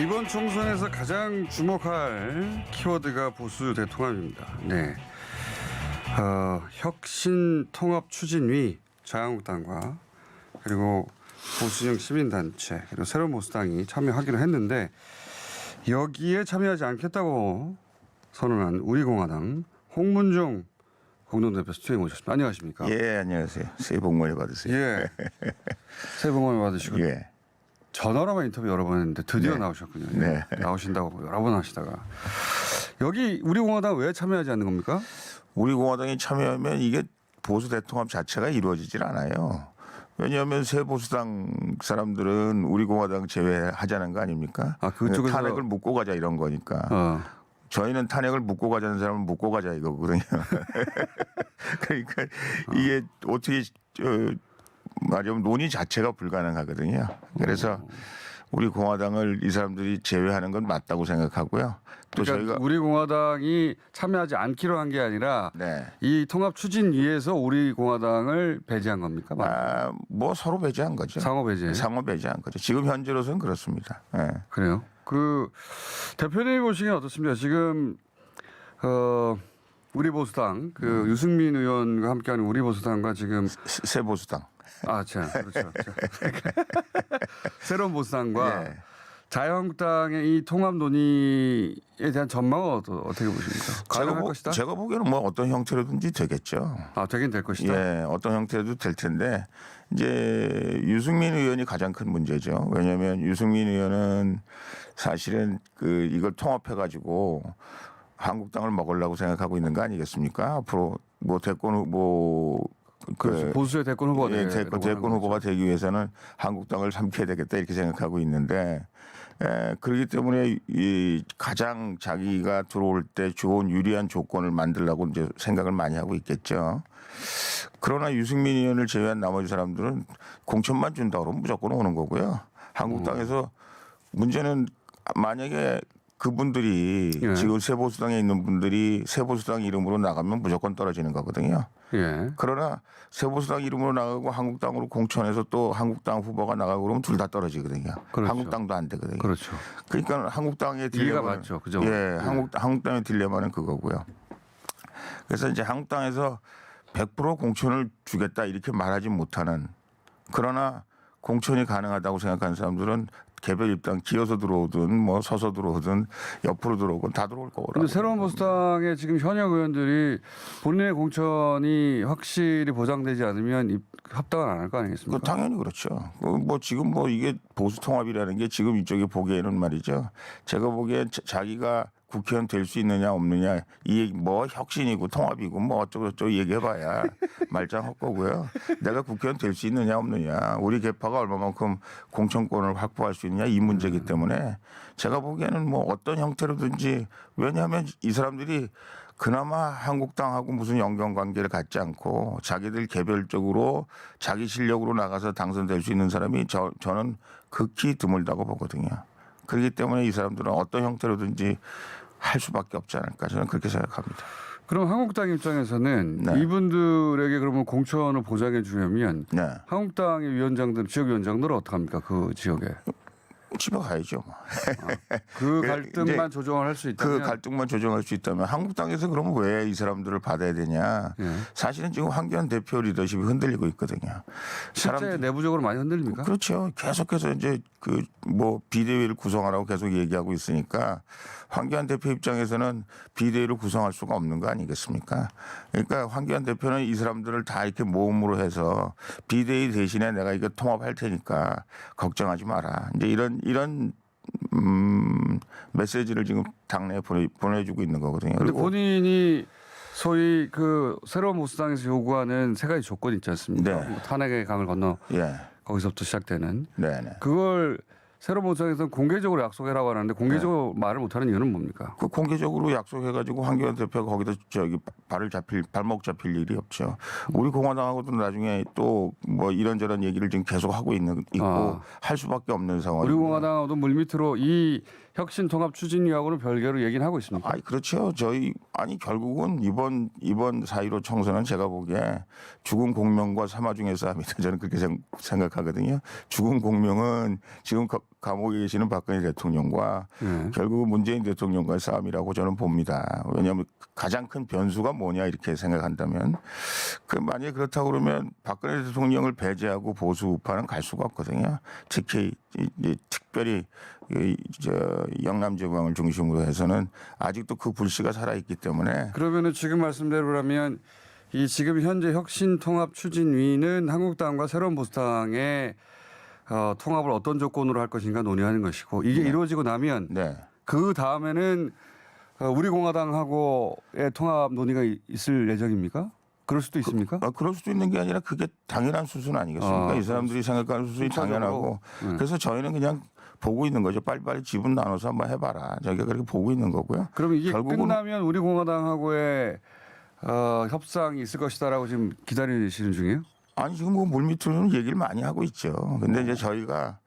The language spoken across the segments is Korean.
이번 총선에서 가장 주목할 키워드가 보수 대통합입니다. 네. 어, 혁신 통합 추진위 자유한국당과 그리고 보수형 시민단체 그리고 새로운 보수당이 참여하기로 했는데 여기에 참여하지 않겠다고 선언한 우리공화당 홍문종 공동대표 스튜디오에 모셨습니다. 안녕하십니까? 예, 안녕하세요. 새해 복 많이 받으세요. 예. 새해 복 많이 받으시고 예. 전화로만 인터뷰 여러 번 했는데 드디어 네. 나오셨군요. 네. 나오신다고 여러 번 하시다가 여기 우리 공화당 왜 참여하지 않는 겁니까? 우리 공화당이 참여하면 이게 보수 대통합 자체가 이루어지질 않아요. 왜냐하면 새 보수당 사람들은 우리 공화당 제외하자는 거 아닙니까? 아, 그쪽에서- 탄핵을 묻고 가자 이런 거니까. 어. 저희는 탄핵을 묻고 가자는 사람은 묻고 가자 이거거든요. 그러니까 이게 어떻게 저 말하자면 논의 자체가 불가능하거든요. 그래서 우리 공화당을 이 사람들이 제외하는 건 맞다고 생각하고요. 또 그러니까 저희가 우리 공화당이 참여하지 않기로 한 게 아니라 네. 이 통합 추진위에서 우리 공화당을 배제한 겁니까? 아, 뭐 서로 배제한 거죠. 상호 배제. 상호 배제한 거죠. 지금 현재로서는 그렇습니다. 예. 그래요. 그 대표님 보시기엔 어떻습니까? 지금 어 우리 보수당 그 음. 유승민 의원과 함께하는 우리 보수당과 지금 새- 새 보수당. 아, 자, 그렇죠. 자. 새로운 보수당과 예. 자유한국당의 이 통합 논의에 대한 전망은 어떠, 어떻게 보십니까? 제가, 가능할 보, 것이다. 제가 보기에는 뭐 어떤 형태로든지 되겠죠. 아, 되긴 될 것이다. 예, 어떤 형태로도 될 텐데 이제 유승민 의원이 가장 큰 문제죠. 왜냐하면 유승민 의원은 사실은 그 이걸 통합해 가지고 한국당을 먹으려고 생각하고 있는 거 아니겠습니까? 앞으로 뭐 대권 후보 그렇죠. 보수의 대권 후보가 예, 되려고 대권, 하는 대권 거죠. 후보가 되기 위해서는 한국당을 삼켜야 되겠다 이렇게 생각하고 있는데 에, 그렇기 때문에 이 가장 자기가 들어올 때 좋은 유리한 조건을 만들려고 이제 생각을 많이 하고 있겠죠. 그러나 유승민 의원을 제외한 나머지 사람들은 공천만 준다 그러면 무조건 오는 거고요. 한국당에서 문제는 만약에 그분들이 예. 지금 새보수당에 있는 분들이 새보수당 이름으로 나가면 무조건 떨어지는 거거든요. 예. 그러나 새보수당 이름으로 나가고 한국당으로 공천해서 또 한국당 후보가 나가고 그러면 둘 다 떨어지거든요. 그렇죠. 한국당도 안 되거든요. 그렇죠. 그러니까 한국당의 딜레마는- 맞죠. 그죠? 예, 네. 한국 한국당의 딜레마는 그거고요. 그래서 이제 한국당에서 100% 공천을 주겠다 이렇게 말하지 못하는 그러나 공천이 가능하다고 생각하는 사람들은 개별 입당 기어서 들어오든 뭐 서서 들어오든 옆으로 들어오건 다 들어올 거라고. 근데 새로운 보수당의 지금 현역 의원들이 본인의 공천이 확실히 보장되지 않으면 입- 합당을 안 할거그 아니겠습니까? 당연히 그렇죠. 그뭐 지금 뭐 이게 보수 통합이라는 게 지금 이쪽에 보기에는 말이죠. 제가 보기에 자- 자기가 국회의원 될 수 있느냐 없느냐 이 뭐 혁신이고 통합이고 뭐 어쩌고 저쩌고 얘기해봐야 말짱 헛거고요. 내가 국회의원 될 수 있느냐 없느냐 우리 개파가 얼마만큼 공천권을 확보할 수 있느냐 이 문제이기 때문에 제가 보기에는 뭐 어떤 형태로든지 왜냐하면 이 사람들이 그나마 한국당하고 무슨 연관 관계를 갖지 않고 자기들 개별적으로 자기 실력으로 나가서 당선될 수 있는 사람이 저, 저는 극히 드물다고 보거든요. 그렇기 때문에 이 사람들은 어떤 형태로든지 할 수밖에 없지 않을까 저는 그렇게 생각합니다. 그럼 한국당 입장에서는 네. 이분들에게 그러면 공천을 보장해 주려면 네. 한국당의 위원장들, 지역위원장들은 어떡합니까? 그 지역에. 집에 가야죠. 뭐. 그 그 갈등만 조정을 할수그 있다면 갈등만 조정할 수 있다면 한국당에서 그러면 왜이 사람들을 받아야 되냐? 예. 사실은 지금 황교안 대표 리더십이 흔들리고 있거든요. 실제 내부적으로 많이 흔들립니까? 그렇죠. 계속해서 이제 그 뭐 비대위를 구성하라고 계속 얘기하고 있으니까 황교안 대표 입장에서는 비대위를 구성할 수가 없는 거 아니겠습니까? 그러니까 황교안 대표는 이 사람들을 다 이렇게 모음으로 해서 비대위 대신에 내가 이거 통합할 테니까 걱정하지 마라. 이제 이런 이런 음 메시지를 지금 당내에 보내, 보내주고 있는 거거든요. 그리고 본인이 소위 그 새로운 보수당에서 요구하는 세 가지 조건이 있지 않습니까? 네. 뭐 탄핵의 강을 건너 예, 거기서부터 시작되는 네네. 그걸 새로운 보수당에서는 공개적으로 약속해라고 하는데 공개적으로 말을 못하는 이유는 뭡니까? 그 공개적으로 약속해가지고 황교안 대표가 거기다 저기 발을 잡힐 발목 잡힐 일이 없죠. 우리 공화당하고도 나중에 또 뭐 이런저런 얘기를 지금 계속 하고 있는 있고 아. 할 수밖에 없는 상황. 우리 공화당하고도 물밑으로 이 혁신 통합 추진위하고는 별개로 얘기는 하고 있습니까? 아니 그렇죠. 저희 아니 결국은 이번 이번 사이로 총선은 제가 보기에 죽은 공명과 사마 중의 싸움이다. 저는 그렇게 생- 생각하거든요. 죽은 공명은 지금 거- 감옥에 계시는 박근혜 대통령과 예. 결국은 문재인 대통령과의 싸움이라고 저는 봅니다. 왜냐하면 가장 큰 변수가 뭐냐 이렇게 생각한다면 그 만약에 그렇다고 그러면 박근혜 대통령을 배제하고 보수 우파는 갈 수가 없거든요. 특히 특별히 이- 저 영남 지방을 중심으로 해서는 아직도 그 불씨가 살아 있기 때문에 그러면은 지금 말씀대로라면 이 지금 현재 혁신통합 추진위는 한국당과 새로운 보수당의 어, 통합을 어떤 조건으로 할 것인가 논의하는 것이고 이게 이루어지고 나면 네. 그 다음에는 어, 우리 공화당하고의 통합 논의가 이- 있을 예정입니까? 그럴 수도 있습니까? 아, 그럴 수도 있는 게 아니라 그게 당연한 수순 아니겠습니까? 아, 이 사람들이 생각하는 수순이 순차적으로. 당연하고 네. 그래서 저희는 그냥 보고 있는 거죠. 빨리빨리 지분 나눠서 한번 해봐라. 저희가 그렇게 보고 있는 거고요. 그럼 이게 결국은- 끝나면 우리 공화당하고의 어, 협상이 있을 것이다라고 지금 기다리시는 중이에요? 아니 지금 뭐 물밑으로는 얘기를 많이 하고 있죠. 근데 어. 이제 저희가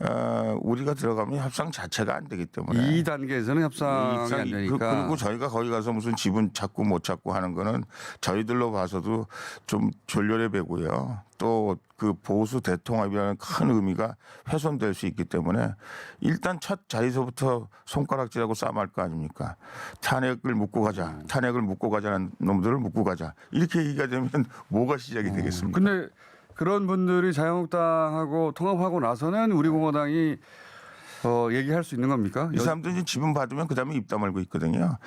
어, 우리가 들어가면 협상 자체가 안 되기 때문에 이 단계에서는 협상이 안 그- 되니까. 그리고 저희가 거기 가서 무슨 지분 찾고 못 찾고 하는 거는 저희들로 봐서도 좀 졸렬해 배고요. 또 그 보수 대통합이라는 큰 의미가 훼손될 수 있기 때문에 일단 첫 자리에서부터 손가락질하고 싸움할 거 아닙니까? 탄핵을 묻고 가자. 음. 탄핵을 묻고 가자는 놈들을 묻고 가자. 이렇게 얘기가 되면 뭐가 시작이 되겠습니까? 음. 근데 그런 분들이 자유한국당하고 통합하고 나서는 우리 공화당이 어, 얘기할 수 있는 겁니까? 이 사람들이 지분 받으면 그 다음에 입 다물고 있거든요.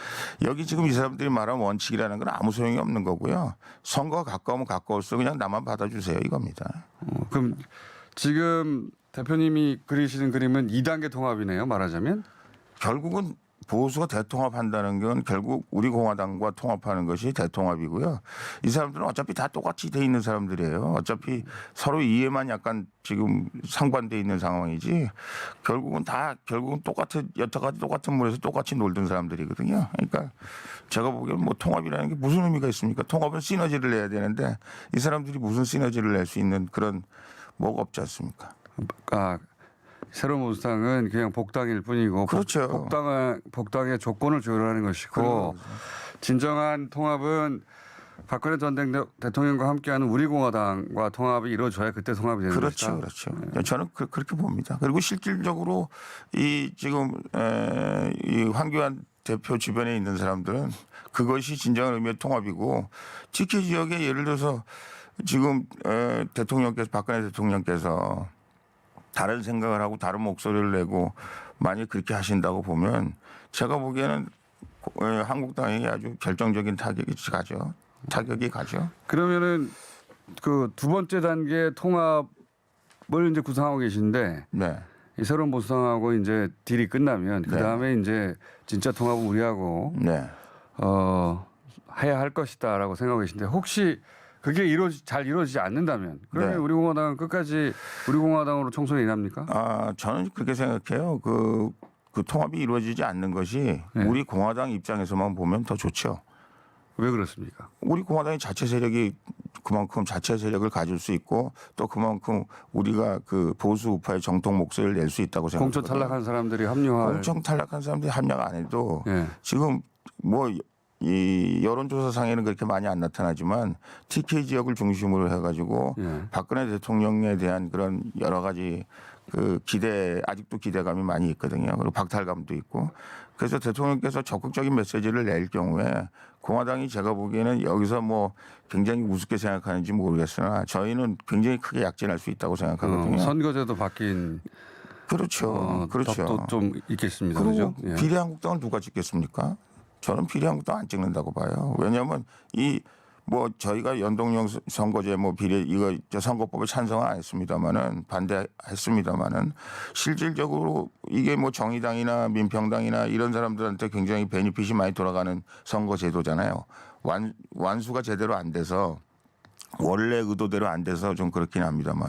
여기 지금 이 사람들이 말하는 원칙이라는 건 아무 소용이 없는 거고요. 선거가 가까우면 가까울수록 그냥 나만 받아주세요 이겁니다. 어, 그럼 지금 대표님이 그리시는 그림은 2단계 통합이네요. 말하자면. 결국은 보수가 대통합한다는 건 결국 우리 공화당과 통합하는 것이 대통합이고요. 이 사람들은 어차피 다 똑같이 돼 있는 사람들이에요. 어차피 서로 이해만 약간 지금 상반돼 있는 상황이지 결국은 다 결국은 똑같은 여태까지 똑같은 물에서 똑같이 놀던 사람들이거든요. 그러니까 제가 보기에는 뭐 통합이라는 게 무슨 의미가 있습니까? 통합은 시너지를 내야 되는데 이 사람들이 무슨 시너지를 낼 수 있는 그런 뭐가 없지 않습니까? 아, 새로운 보수당은 그냥 복당일 뿐이고 그렇죠. 복, 복당의 복당의 조건을 조율하는 것이고 진정한 통합은 박근혜 전 대- 대통령과 함께하는 우리 공화당과 통합이 이루어져야 그때 통합이 되는 그렇죠, 것이다. 그렇죠. 저는 그, 렇게 봅니다. 그리고 실질적으로 이 지금 에, 이 황교안 대표 주변에 있는 사람들은 그것이 진정한 의미의 통합이고 TK 지역에 예를 들어서 지금 에, 대통령께서 박근혜 대통령께서 다른 생각을 하고 다른 목소리를 내고 만약 그렇게 하신다고 보면 제가 보기에는 에, 한국당이 아주 결정적인 타격이 가죠. 타격이 가죠. 그러면은 그 두 번째 단계 통합을 이제 구상하고 계신데 네. 이 새로운 보수당하고 이제 딜이 끝나면 그 네. 다음에 이제 진짜 통합은 우리하고 네. 어 해야 할 것이다라고 생각하고 계신데 혹시 그게 이루어지 잘 이루어지지 않는다면 그러면 네. 우리 공화당은 끝까지 우리 공화당으로 총선에 임합니까? 아, 저는 그렇게 생각해요. 그, 그 통합이 이루어지지 않는 것이 네. 우리 공화당 입장에서만 보면 더 좋죠. 왜 그렇습니까? 우리 공화당이 자체 세력이 그만큼 자체 세력을 가질 수 있고 또 그만큼 우리가 그 보수 우파의 정통 목소리를 낼 수 있다고 공천 생각합니다. 탈락한 사람들이 합류할 공천 탈락한 사람들이 합력 안 해도 예. 지금 뭐 이 여론조사상에는 그렇게 많이 안 나타나지만 TK 지역을 중심으로 해가지고 예. 박근혜 대통령에 대한 그런 여러 가지 그 기대 아직도 기대감이 많이 있거든요. 그리고 박탈감도 있고 그래서 대통령께서 적극적인 메시지를 낼 경우에 공화당이 제가 보기에는 여기서 뭐 굉장히 우습게 생각하는지 모르겠으나 저희는 굉장히 크게 약진할 수 있다고 생각하거든요. 어, 선거제도 바뀐 그렇죠, 어, 그렇죠. 좀 있겠습니다. 그리고 그죠? 예. 비례한국당을 누가 찍겠습니까? 저는 비례한국당 안 찍는다고 봐요. 왜냐하면 이 뭐 저희가 연동형 선거제 뭐 비례 이거 저 선거법에 찬성은 안 했습니다마는 반대했습니다마는 실질적으로 이게 뭐 정의당이나 민평당이나 이런 사람들한테 굉장히 베니핏이 많이 돌아가는 선거 제도잖아요. 완 완수가 제대로 안 돼서 원래 의도대로 안 돼서 좀 그렇긴 합니다만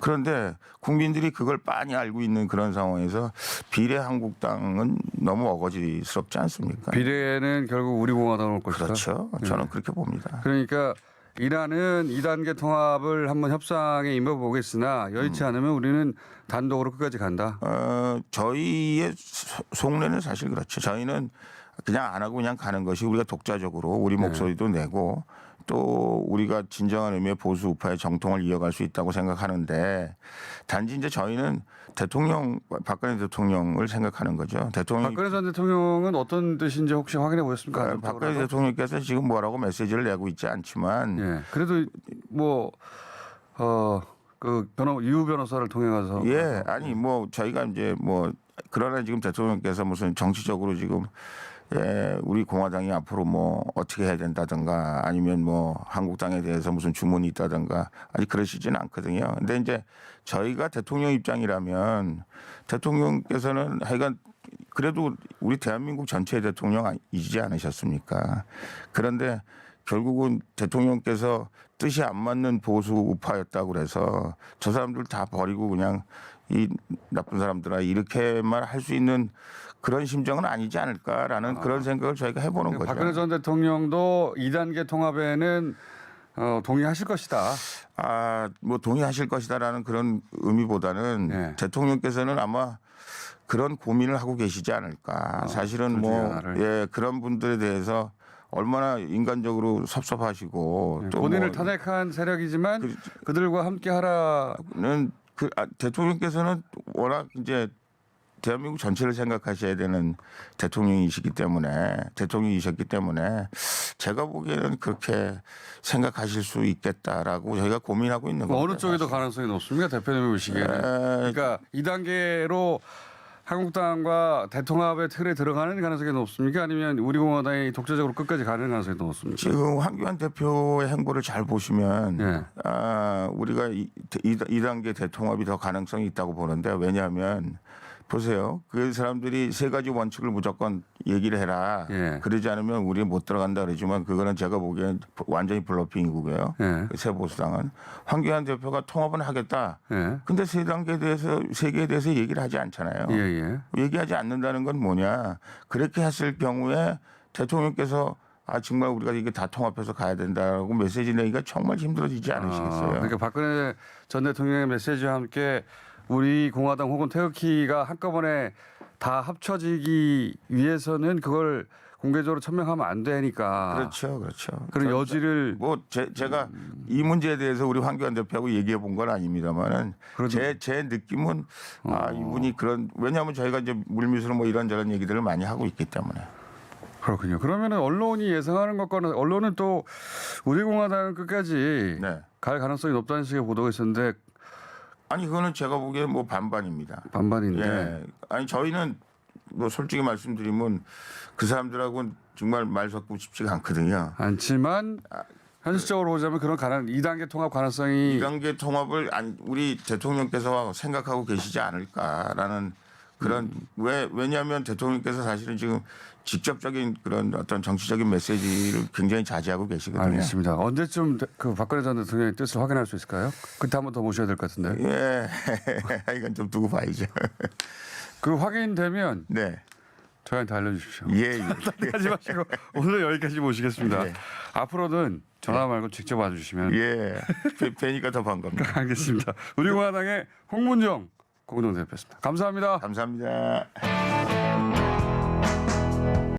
그런데 국민들이 그걸 빤히 알고 있는 그런 상황에서 비례 한국당은 너무 어거지스럽지 않습니까? 비례는 결국 우리 공화당 올 것이다. 그렇죠. 네. 저는 그렇게 봅니다. 그러니까 이란은 2단계 통합을 한번 협상에 임해보겠으나 여의치 않으면 우리는 단독으로 끝까지 간다. 어, 저희의 소- 속내는 사실 그렇죠. 저희는 그냥 안 하고 그냥 가는 것이 우리가 독자적으로 우리 목소리도 내고 또 우리가 진정한 의미의 보수 우파의 정통을 이어갈 수 있다고 생각하는데 단지 이제 저희는 대통령 박근혜 대통령을 생각하는 거죠. 대통령 박근혜 전 대통령은 어떤 뜻인지 혹시 확인해 보셨습니까? 박근혜 안정적으로라도? 대통령께서 지금 뭐라고 메시지를 내고 있지 않지만 예. 그래도 뭐, 뭐어그 변호 유 변호사를 통해 가서 예, 아니 뭐 저희가 이제 뭐 그러나 지금 대통령께서 무슨 정치적으로 지금 예, 우리 공화당이 앞으로 뭐 어떻게 해야 된다든가 아니면 뭐 한국당에 대해서 무슨 주문이 있다든가 아니 그러시지는 않거든요. 근데 이제 저희가 대통령 입장이라면 대통령께서는 하여간 그래도 우리 대한민국 전체 대통령이지 않으셨습니까? 그런데 결국은 대통령께서 뜻이 안 맞는 보수 우파였다고 그래서 저 사람들 다 버리고 그냥 이 나쁜 사람들아 이렇게만 할 수 있는 그런 심정은 아니지 않을까라는 그런 생각을 저희가 해보는 거죠. 박근혜 전 대통령도 2단계 통합에는 어, 동의하실 것이다. 아, 뭐 동의하실 것이다라는 그런 의미보다는 네. 대통령께서는 아마 그런 고민을 하고 계시지 않을까. 사실은 둘 중에 뭐. 예, 그런 분들에 대해서 얼마나 인간적으로 섭섭하시고 또 네, 본인을 뭐 탄핵한 세력이지만 그, 들과 함께 하라. 는 그, 아, 대통령께서는 워낙 이제 대한민국 전체를 생각하셔야 되는 대통령이시기 때문에 대통령이셨기 때문에 제가 보기에는 그렇게 생각하실 수 있겠다라고 저희가 고민하고 있는 뭐 거죠. 어느 더 가능성이 높습니까? 대표님이 보시기에는. 에, 그러니까 2단계로 한국당과 대통합의 틀에 들어가는 가능성이 높습니까? 아니면 우리 공화당이 독자적으로 끝까지 가는 가능성이 더 높습니까? 지금 황교안 대표의 행보를 잘 보시면 예. 아, 우리가 이, 이, 이 단계 대통합이 더 가능성이 있다고 보는데 왜냐하면 보세요. 그 사람들이 세 가지 원칙을 무조건 얘기를 해라. 예. 그러지 않으면 우리 못 들어간다 그러지만 그거는 제가 보기엔 완전히 블러핑이고요. 예. 그새 보수당은 황교안 대표가 통합은 하겠다. 예. 근데 세 단계에 대해서 세 개에 대해서 얘기를 하지 않잖아요. 예, 예. 얘기하지 않는다는 건 뭐냐? 그렇게 했을 경우에 대통령께서 아 정말 우리가 이게 다 통합해서 가야 된다고 메시지 내기가 정말 힘들어지지 않으시겠어요? 아, 그러니까 박근혜 전 대통령의 메시지와 함께 우리 공화당 혹은 태극기가 한꺼번에 다 합쳐지기 위해서는 그걸 공개적으로 천명하면 안 되니까. 그렇죠, 그렇죠. 그런 여지를 뭐 제, 제가 이 문제에 대해서 우리 황교안 대표하고 얘기해 본 건 아닙니다만은 제 제 느낌은 아 어. 이분이 그런 왜냐하면 저희가 이제 물밑으로 뭐 이런저런 얘기들을 많이 하고 있기 때문에 그렇군요. 그러면은 언론이 예상하는 것과는 언론은 또 우리 공화당은 끝까지 네. 갈 가능성이 높다는 식의 보도가 있었는데 아니 그거는 제가 보기에 뭐 반반입니다. 반반인데 예. 아니 저희는 뭐 솔직히 말씀드리면 그 사람들하고는 정말 말 섞고 싶지가 않거든요. 않지만 현실적으로 보자면 그런 가능 2단계 통합 가능성이 이 단계 통합을 우리 대통령께서 생각하고 계시지 않을까라는 그런 음. 왜 왜냐하면 대통령께서 사실은 지금 직접적인 그런 어떤 정치적인 메시지를 굉장히 자제하고 계시거든요. 알겠습니다. 언제쯤 대- 그 박근혜 전 대통령의 뜻을 확인할 수 있을까요? 그때 한 번 더 모셔야 될 것 같은데. 예, 이건 좀 두고 봐야죠. 그 확인되면 네, 저희한테 알려주십시오. 예, 예. 하지 마시고 오늘 여기까지 모시겠습니다. 네. 앞으로는 전화 말고 직접 와주시면 예, 뵈- 뵈니까 더 반갑습니다. 알겠습니다. 우리 공화당의 홍문정 공동대표였습니다. 감사합니다. 감사합니다.